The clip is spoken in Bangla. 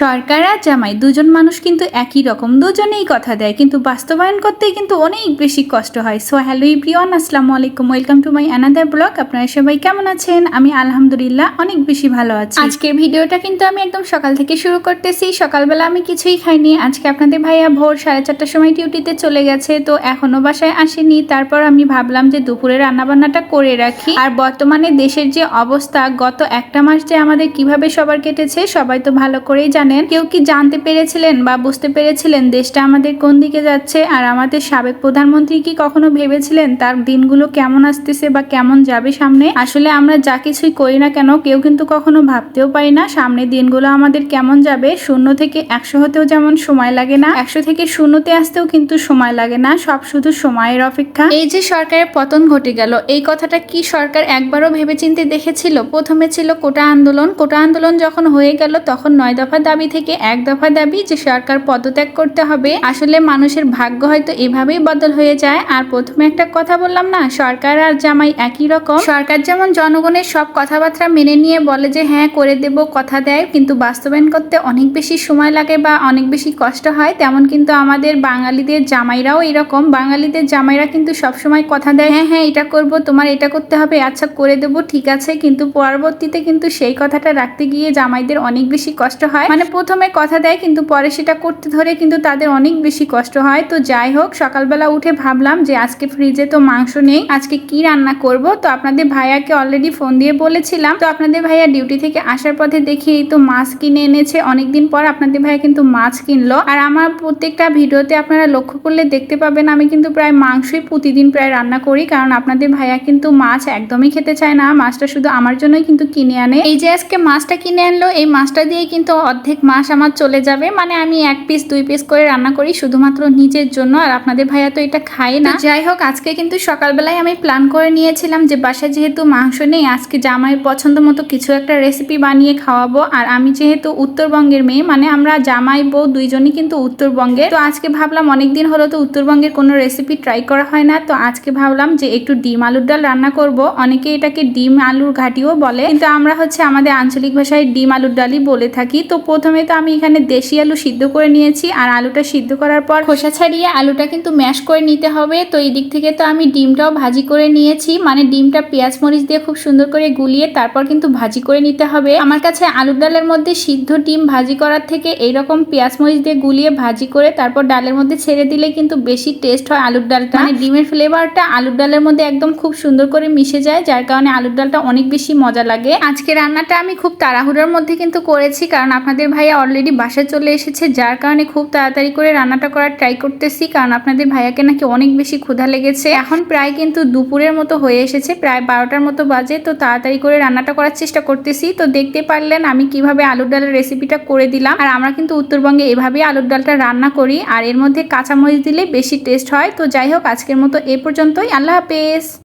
সরকার আর জামাই দুজন মানুষ কিন্তু একই রকম। দুজনেই কথা দেয়, কিন্তু বাস্তবায়ন করতে কিন্তু অনেক বেশি কষ্ট হয়। সো হ্যালো ইব্রিয়ন আসসালামু আলাইকুম welcome to my another blog আপনারা সবাই কেমন আছেন? আমি আলহামদুলিল্লাহ অনেক বেশি ভালো আছি। আজকের ভিডিওটা কিন্তু আমি একদম সকাল থেকে শুরু করতেছি। সকালবেলা আমি কিছুই খাইনি। আজকে আপনাদের ভাইয়া ভোর সাড়ে চারটার সময় ডিউটিতে চলে গেছে, তো এখনও বাসায় আসেনি। তারপর আমি ভাবলাম যে দুপুরে রান্নাবান্নাটা করে রাখি। আর বর্তমানে দেশের যে অবস্থা, গত একটা মাস যে আমাদের কীভাবে সবার কেটেছে, সবাই তো ভালো করেই জানেন? কেউ কি জানতে পেরেছিলেন বা বুঝতে পেরেছিলেন দেশটা আমাদের কোন দিকে যাচ্ছে? আর আমাদের সাবেক প্রধানমন্ত্রী কি কখনো ভেবেছিলেন তার দিনগুলো কেমন আসতেছে বা কেমন যাবে সামনে? আসলে আমরা যা কিছুই করি না কেন, কেউ কিন্তু কখনো ভাবতেও পারি না সামনে দিনগুলো আমাদের কেমন যাবে। শূন্য থেকে একশো হতেও যেমন সময় লাগে না, একশো থেকে শূন্যতে আসতেও কিন্তু সময় লাগে না, সব শুধু সময়ের অপেক্ষা। এই যে সরকারের পতন ঘটে গেল, এই কথাটা কি সরকার একবারও ভেবেচিন্তে দেখেছিল? প্রথমে ছিল কোটা আন্দোলন কোটা আন্দোলন যখন হয়ে গেল তখন নয় দফা দাবি থেকে এক দফা দাবি যে সরকার পদত্যাগ করতে হবে। আসলে মানুষের ভাগ্য হয়তো এভাবেই বদল হয়ে যায়। আর প্রথমে একটা কথা বললাম না, সরকার আর জামাই একই রকম। সরকার যেমন জনগণের সব কথাবার্তা মেনে নিয়ে বলে যে হ্যাঁ করে দেব, কথা দেয়। কিন্তু বাস্তবায়ন করতে অনেক বেশি সময় লাগে বা অনেক বেশি কষ্ট হয়। তেমন কিন্তু আমাদের বাঙালিদের জামাইরাও এরকম। বাঙালিদের জামাইরা কিন্তু সবসময় কথা দেয় হ্যাঁ হ্যাঁ এটা করব, তোমার এটা করতে হবে আচ্ছা করে দেব, ঠিক আছে। কিন্তু পরবর্তীতে কিন্তু সেই কথাটা রাখতে গিয়ে জামাইদের অনেক বেশি কষ্ট হয়। মানে প্রথমে কথা দেয়, কিন্তু পরে সেটা করতে ধরে কিন্তু তাদের অনেক বেশি কষ্ট হয়। তো যাই হোক, সকালবেলা উঠে ভাবলাম যে আজকে ফ্রিজে তো মাংস নেই, আজকে কি রান্না করব? তো আপনাদের ভাইয়াকে অলরেডি ফোন দিয়ে বলেছিলাম। তো আপনাদের ভাইয়া ডিউটি থেকে আসার পথে দেখি এই তো মাছ কিনে এনেছে। অনেকদিন পর আপনাদের ভাইয়া কিন্তু মাছ কিনলো। আর আমার প্রত্যেকটা ভিডিওতে আপনারা লক্ষ্য করলে দেখতে পাবেন, আমি কিন্তু প্রায় মাংসই প্রতিদিন প্রায় রান্না করি, কারণ আপনাদের ভাইয়া কিন্তু মাছ একদমই খেতে চায় না। মাছটা শুধু আমার জন্যই কিন্তু কিনে আনে। এই যে আজকে মাছটা কিনে আনলো, এই মাছটা দিয়ে কিন্তু অর্ধেক মাস আমার চলে যাবে মানে আমি এক পিস দুই পিস করে রান্না করি শুধুমাত্র নিজের জন্য। আর আপনাদের ভাইয়া তো এটা খায় না। যাই হোক, আজকে কিন্তু সকালবেলায় আমি প্ল্যান করে নিয়েছিলাম যে বাসায় যেহেতু মাংস নেই, আজকে জামাইয়ের পছন্দ মতো কিছু একটা রেসিপি বানিয়ে খাওয়াবো। আর আমি যেহেতু উত্তরবঙ্গের মেয়ে মানে আমরা জামাই বউ দুইজনই কিন্তু উত্তরবঙ্গের। তো আজকে ভাবলাম অনেকদিন হলো তো উত্তরবঙ্গের কোনো রেসিপি ট্রাই করা হয় না। তো আজকে ভাবলাম যে একটু ডিম আলুর ডাল রান্না করব। অনেকে এটাকে ডিম আলুর ঘাটিও বলে। কিন্তু আমরা হচ্ছে আমাদের আঞ্চলিক ভাষায় ডিম আলুর ডালই বলে থাকি। তো প্রথমে তো আমি এখানে দেশি আলু সিদ্ধ করে নিয়েছি, আর আলুটা সিদ্ধ করার পর খোসা ছাড়িয়ে আলুটা কিন্তু ম্যাশ করে নিতে হবে। তো এই দিক থেকে তো আমি ডিমটাও ভাজি করে নিয়েছি মানে ডিমটা পেঁয়াজ মরিচ দিয়ে খুব সুন্দর করে গুলিয়ে তারপর কিন্তু ভাজি করে নিতে হবে। আমার কাছে আলুর ডালের মধ্যে সিদ্ধ ডিম ভাজি করার থেকে এইরকম পেঁয়াজ মরিচ দিয়ে গুলিয়ে ভাজি করে তারপর ডালের মধ্যে ছেড়ে দিলে কিন্তু বেশি টেস্ট হয় আলুর ডালটা। মানে ডিমের ফ্লেভারটা আলুর ডালের মধ্যে একদম খুব সুন্দর করে মিশে যায়, যার কারণে আলুর ডালটা অনেক বেশি মজা লাগে। আজকে রান্নাটা আমি খুব তাড়াহুড়োর মধ্যে কিন্তু করেছি, কারণ আপনাদের ভাইয়া অলরেডি বাসায় চলে এসেছে, যার কারণে খুব তাড়াতাড়ি করে রান্নাটা করার ট্রাই করতেছি। কারণ আপনাদের ভাইয়াকে নাকি অনেক বেশি ক্ষুধা লেগেছে। এখন প্রায় কিন্তু দুপুরের মতো হয়ে এসেছে, প্রায় বারোটার মতো বাজে। তো তাড়াতাড়ি করে রান্নাটা করার চেষ্টা করতেছি। তো দেখতে পারলেন আমি কীভাবে আলুর ডালের রেসিপিটা করে দিলাম। আর আমরা কিন্তু উত্তরবঙ্গে এভাবেই আলুর ডালটা রান্না করি। আর এর মধ্যে কাঁচামরিচ দিলে বেশি টেস্ট হয়। তো যাই হোক, আজকের মতো এ পর্যন্তই। আল্লাহ হাফেজ।